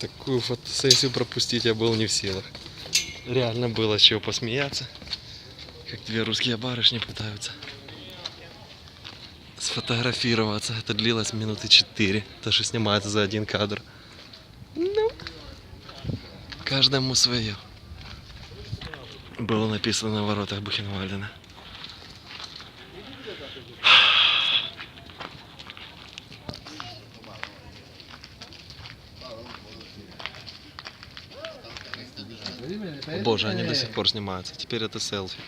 Такую фотосессию пропустить я был не в силах. Реально было с чего посмеяться. Как две русские барышни пытаются сфотографироваться. Это длилось минуты четыре. То, что снимается за один кадр. Ну, каждому свое. Было написано на воротах Бухенвальдена. О, Боже, они до сих пор снимаются. Теперь это селфи.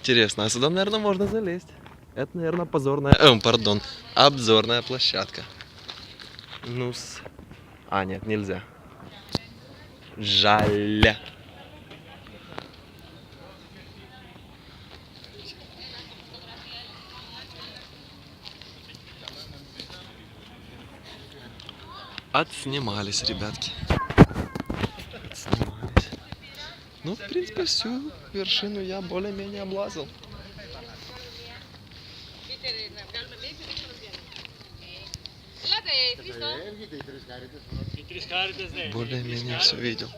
Интересно, а сюда, наверное, можно залезть. Это, наверное, позорная... Эм, пардон, обзорная площадка. ну -с. А, нет, нельзя. Жаль. Отснимались, ребятки. Отснимались. Ну, в принципе, всю вершину я более-менее облазил. Более-менее все видел.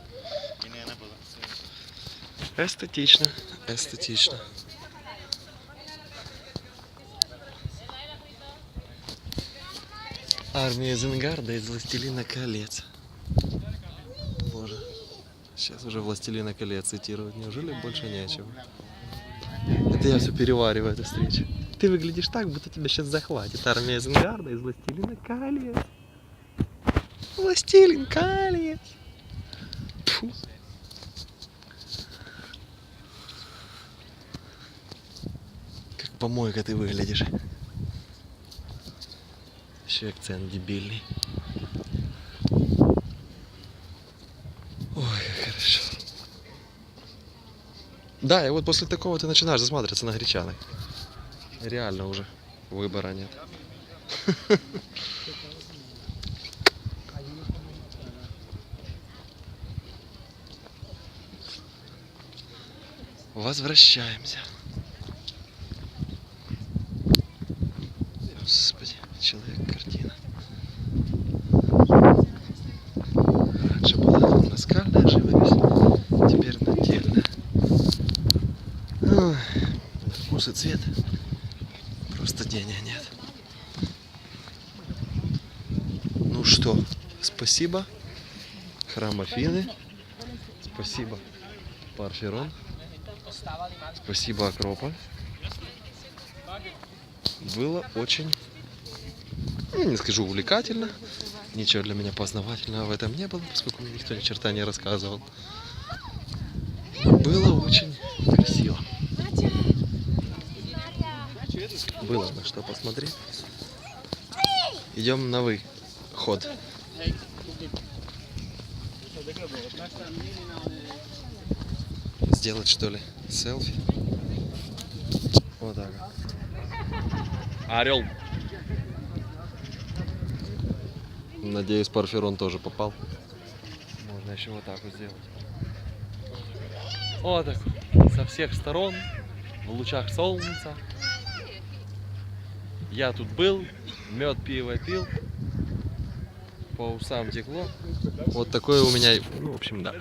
Эстетично, эстетично. Армия Зенгарда из Властелина колец. Боже. Сейчас уже Властелина колец цитировать. Неужели больше нечего? Это я все перевариваю эту встречу. Ты выглядишь так, будто тебя сейчас захватит армия Зенгарда из Властелина колец. Властелин колец. Фу. Как помойка ты выглядишь. Еще акцент дебильный. Ой, как хорошо. Да, и вот после такого ты начинаешь засматриваться на гречанок. Реально уже выбора нет. Возвращаемся. И цвет. Просто денег нет. Ну что, спасибо. Храм Афины. Спасибо. Парферон. Спасибо, Акрополь. Было очень, ну, не скажу увлекательно, ничего для меня познавательного в этом не было, поскольку мне никто ни черта не рассказывал. Было очень красиво. Было на что посмотреть. Идем на выход. Сделать что ли селфи? Вот так. Орел. Надеюсь, Парферон тоже попал. Можно еще вот так вот сделать. Вот так. Со всех сторон, в лучах солнца. Я тут был, мед пиво пил, по усам текло. Вот такое у меня, ну, в общем, да.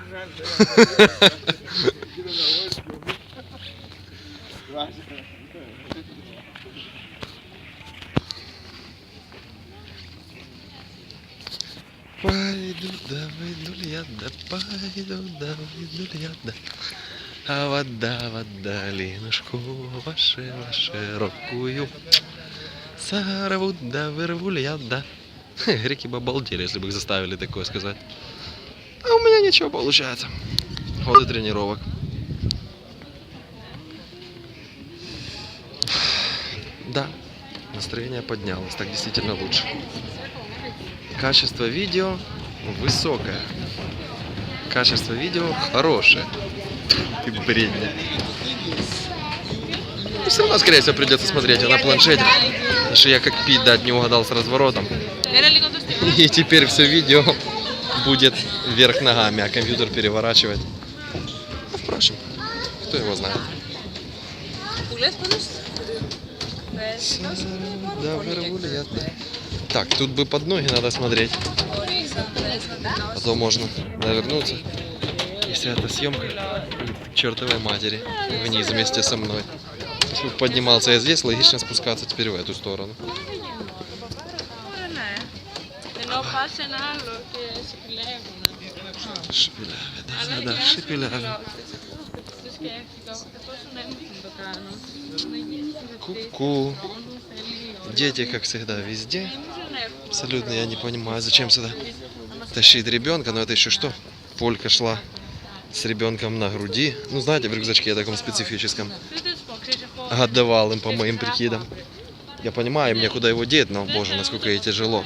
Пойду, да выйду ли я, да пойду, да выйду ли я, да. А вода, вода, линушку ваше, широкую. Сорву, я, да. Хе, Греки бы обалдели, если бы их заставили такое сказать. А у меня ничего получается. Годы тренировок. Да, настроение поднялось, так действительно лучше. Качество видео высокое. Качество видео хорошее. Ты бредни. Ну, все равно, скорее всего, придется смотреть на планшете. Что я как пить дать не угадал с разворотом. И теперь все видео будет вверх ногами, а компьютер переворачивать. Ну, впрочем, кто его знает. Давай, Так, тут бы под ноги надо смотреть, а то можно навернуться. Если это съемка к чертовой матери вниз вместе со мной поднимался я здесь, логично спускаться теперь в эту сторону. Шипиляве, да, да, шипиляве. Ку-ку. Дети, как всегда, везде. Абсолютно я не понимаю, зачем сюда тащить ребенка, но это еще что? Полька шла с ребенком на груди. Ну, знаете, в рюкзачке я таком специфическом. Отдавал им по моим прикидам. Я понимаю, мне куда его деть, но, боже, насколько ей тяжело.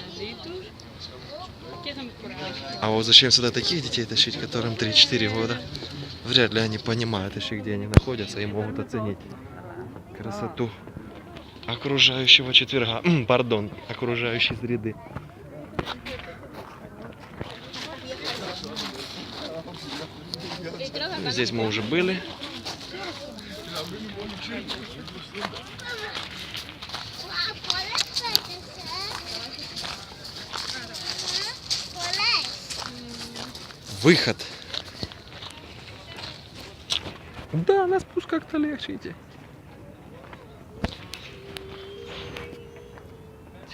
А вот зачем сюда таких детей тащить, которым 3-4 года? Вряд ли они понимают еще, где они находятся и могут оценить красоту окружающего четверга. Пардон, окружающей среды. Здесь мы уже были. Выход. Да, на спуск как-то легче идти.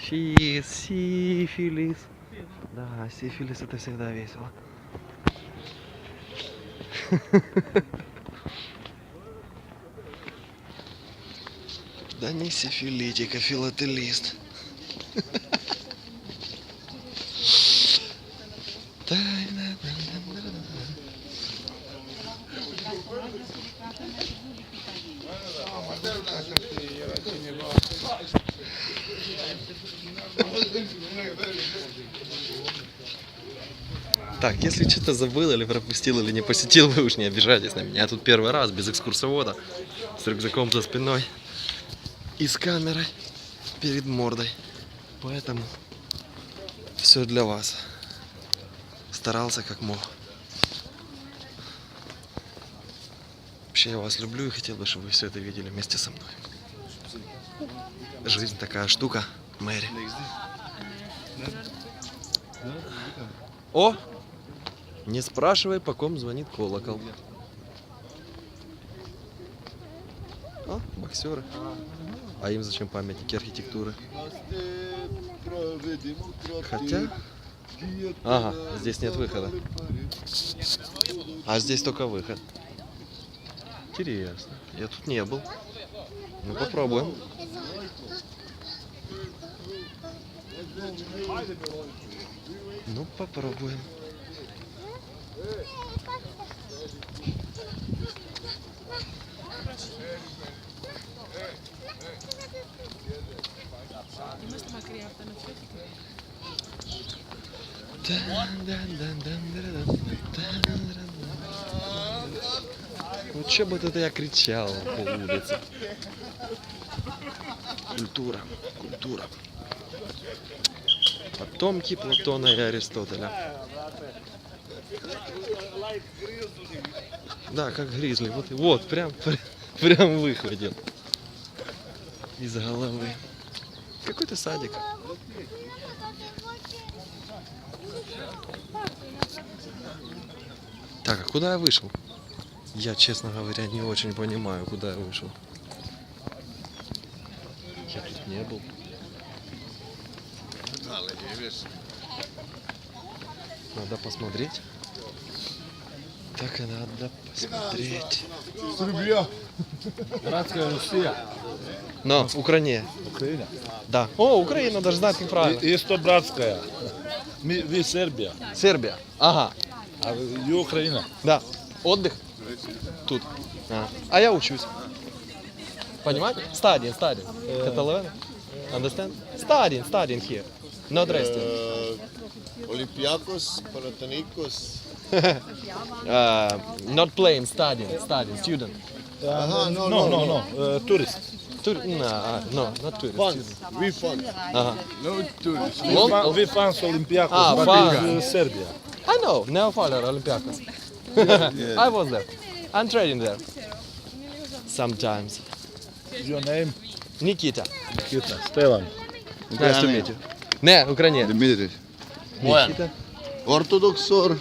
Сиф, сифилис. Да, сифилис это всегда весело. Да не сифилитик, а филателист. Так, если что-то забыл или пропустил, или не посетил, вы уж не обижайтесь на меня. Я тут первый раз без экскурсовода, с рюкзаком за спиной и с камерой перед мордой. Поэтому все для вас. Старался как мог. Вообще я вас люблю и хотел бы, чтобы вы все это видели вместе со мной. Жизнь такая штука, Мэри. О! Не спрашивай, по ком звонит колокол. А, боксеры. А им зачем памятники архитектуры? Хотя... Ага, здесь нет выхода. А здесь только выход. Интересно. Я тут не был. Ну попробуем. Ну попробуем. Вот что бы это я кричал по улице. Культура, культура. Потомки Платона и Аристотеля. Да, как гризли. Вот, вот прям, прям выхватил. Из головы. Какой-то садик. Так, а куда я вышел? Я, честно говоря, не очень понимаю, куда я вышел. Я тут не был. Надо посмотреть. Так и надо посмотреть. Srbija. Bratska Rusija. Но, Украине. Ukrajina. Да. О, Украина, даже знает, как правильно. I- Isto bratska. Mi, vi Serbija, Сербия. Ага. a vi Ukrajina. Да. Отдых? Тут. А, А я учусь. Понимаете? Studying, studying. Catalan? Understand? Studying, studying here. Not resting. Uh, Olympiacos, Panathinaikos. uh, not playing, studying, studying, student. Aha, no, no, no, no, Uh, tourist. Tur no, uh, no, not tourist. student. We fans. Aha. No tourist. We, fa- we fans Olympiacos, Ah, fans. in uh, Serbia. I know, Neofaler, Olympiacos. I was there. I'm training there. Sometimes. Your name? Nikita. Nikita. Stevan. Nice to meet you. Ne, Ukrainian. Dimitri. Nikita. Orthodox or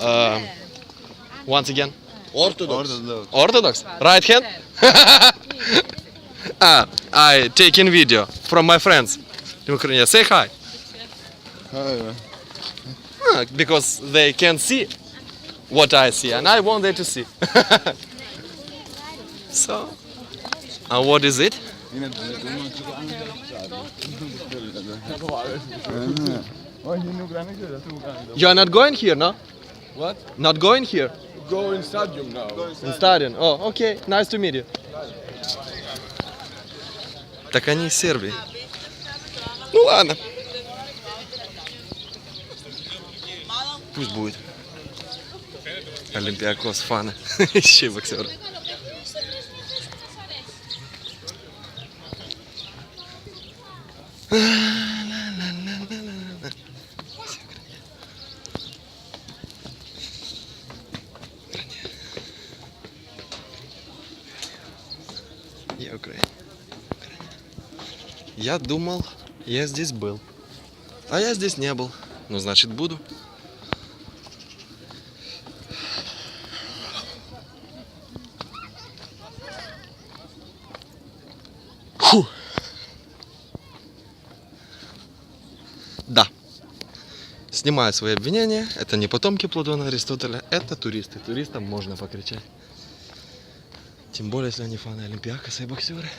uh, once again. Ortodoks. Orthodox? Right hand? ah, I taking video from my friends in Ukraine. Say hi. Ah, because they can see what I see, and I want them to see. so, and what is it? You are not going here, no? What? Not going here. Go in stadium now. In stadion. Oh, okay. Nice to meet you. Так они из Сербии. Ну ладно. Пусть будет. Олимпиакос фаны. Еще боксеры. Я Украина. Я думал, я здесь был. А я здесь не был. Ну, значит, буду. Фу. Да. Снимаю свои обвинения. Это не потомки Платона Аристотеля, это туристы. Туристам можно покричать. Тем более, если они фаны Олимпиакоса и боксеры.